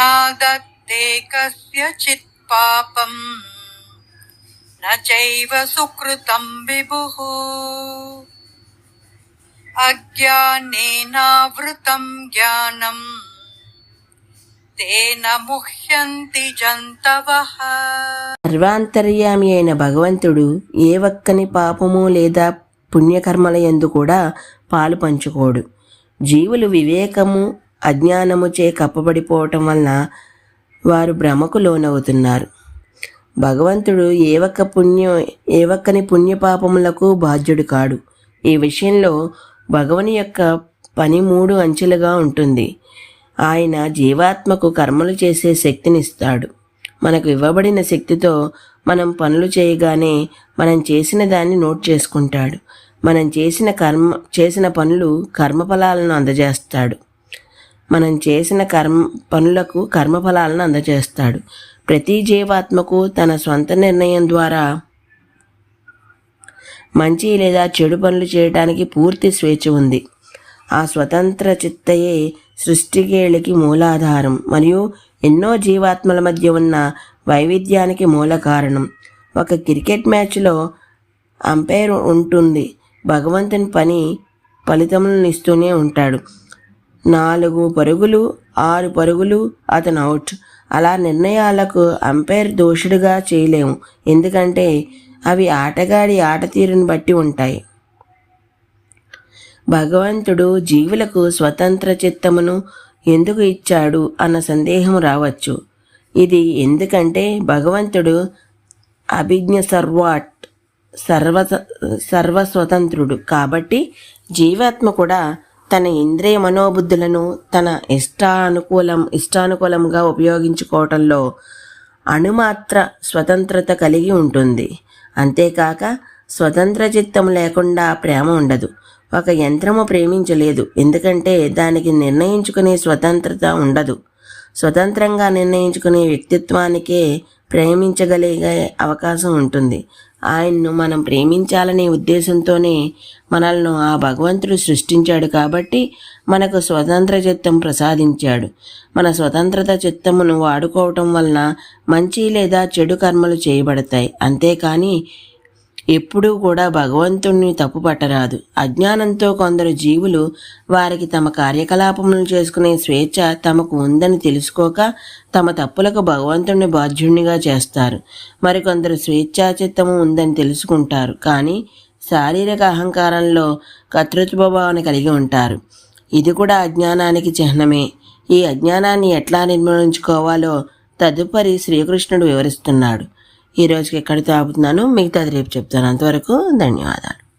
दत्ते कस्यचित् पापम् न चैव सुकृतं विभुः अज्ञानेनावृतं ज्ञानम् तेन मुह्यन्ति जन्तवः సర్వాంతర్యామి అయిన భగవంతుడు ఏ ఒక్కని పాపము లేదా పుణ్యకర్మల యందు కూడా పాలు పంచుకోడు జీవులు వివేకము అజ్ఞానముచే కప్పబడిపోవటం వలన వారు భ్రమకు లోనవుతున్నారు. భగవంతుడు ఏ ఒక్క పుణ్యం ఏ ఒక్కని పుణ్యపాపములకు బాధ్యుడు కాడు. ఈ విషయంలో భగవని యొక్క పని మూడు అంచెలుగా ఉంటుంది. ఆయన జీవాత్మకు కర్మలు చేసే శక్తినిస్తాడు. మనకు ఇవ్వబడిన శక్తితో మనం పనులు చేయగానే మనం చేసిన దాన్ని నోట్ చేసుకుంటాడు. మనం చేసిన కర్మ చేసిన పనులు కర్మఫలాలను అందజేస్తాడు. మనం చేసిన కర్మ పనులకు కర్మఫలాలను అందజేస్తాడు. ప్రతి జీవాత్మకు తన సొంత నిర్ణయం ద్వారా మంచి లేదా చెడు పనులు చేయడానికి పూర్తి స్వేచ్ఛ ఉంది. ఆ స్వతంత్ర చిత్తయే సృష్టికేళికి మూలాధారం మరియు ఎన్నో జీవాత్మల మధ్య ఉన్న వైవిధ్యానికి మూల కారణం. ఒక క్రికెట్ మ్యాచ్లో అంపైర్ ఉంటుంది. భగవంతుని పని ఫలితములను ఇస్తూనే ఉంటాడు. నాలుగు పరుగులు ఆరు పరుగులు అతను అవుట్. అలా నిర్ణయాలకు అంపైర్ దోషుడిగా చేయలేము. ఎందుకంటే అవి ఆటగాడి ఆట తీరును బట్టి ఉంటాయి. భగవంతుడు జీవులకు స్వతంత్ర చిత్తమును ఎందుకు ఇచ్చాడు అన్న సందేహం రావచ్చు. ఇది ఎందుకంటే భగవంతుడు అభిజ్ఞ సర్వాట్ సర్వ సర్వస్వతంత్రుడు. కాబట్టి జీవాత్మ కూడా తన ఇంద్రియ మనోబుద్ధులను తన ఇష్టానుకూలం ఇష్టానుకూలంగా ఉపయోగించుకోవటంలో అణుమాత్ర స్వతంత్రత కలిగి ఉంటుంది. అంతేకాక స్వతంత్ర చిత్తం లేకుండా ప్రేమ ఉండదు. ఒక యంత్రము ప్రేమించలేదు. ఎందుకంటే దానికి నిర్ణయించుకునే స్వతంత్రత ఉండదు. స్వతంత్రంగా నిర్ణయించుకునే వ్యక్తిత్వానికే ప్రేమించగలిగే అవకాశం ఉంటుంది. ఆయన్ను మనం ప్రేమించాలనే ఉద్దేశంతోనే మనల్ని ఆ భగవంతుడు సృష్టించాడు కాబట్టి మనకు స్వతంత్ర చిత్తం ప్రసాదించాడు. మన స్వతంత్రత చిత్తమును వాడుకోవటం వలన మంచి లేదా చెడు కర్మలు చేయబడతాయి. అంతేకాని ఎప్పుడూ కూడా భగవంతుణ్ణి తప్పు పట్టరాదు అజ్ఞానంతో కొందరు జీవులు వారికి తమ కార్యకలాపములను చేసుకునే స్వేచ్ఛ తమకు ఉందని తెలుసుకోక తమ తప్పులకు భగవంతుణ్ణి బాధ్యుణ్ణిగా చేస్తారు. మరికొందరు స్వేచ్ఛాచిత్తము ఉందని తెలుసుకుంటారు. కానీ శారీరక అహంకారంలో కర్తృత్వభావాన్ని కలిగి ఉంటారు. ఇది కూడా అజ్ఞానానికి చిహ్నమే. ఈ అజ్ఞానాన్ని ఎట్లా నిర్మూలించుకోవాలో తదుపరి శ్రీకృష్ణుడు వివరిస్తున్నాడు. ఈ రోజుకి ఎక్కడితో ఆపుతున్నాను మిగతాది రేపు చెప్తాను. అంతవరకు ధన్యవాదాలు.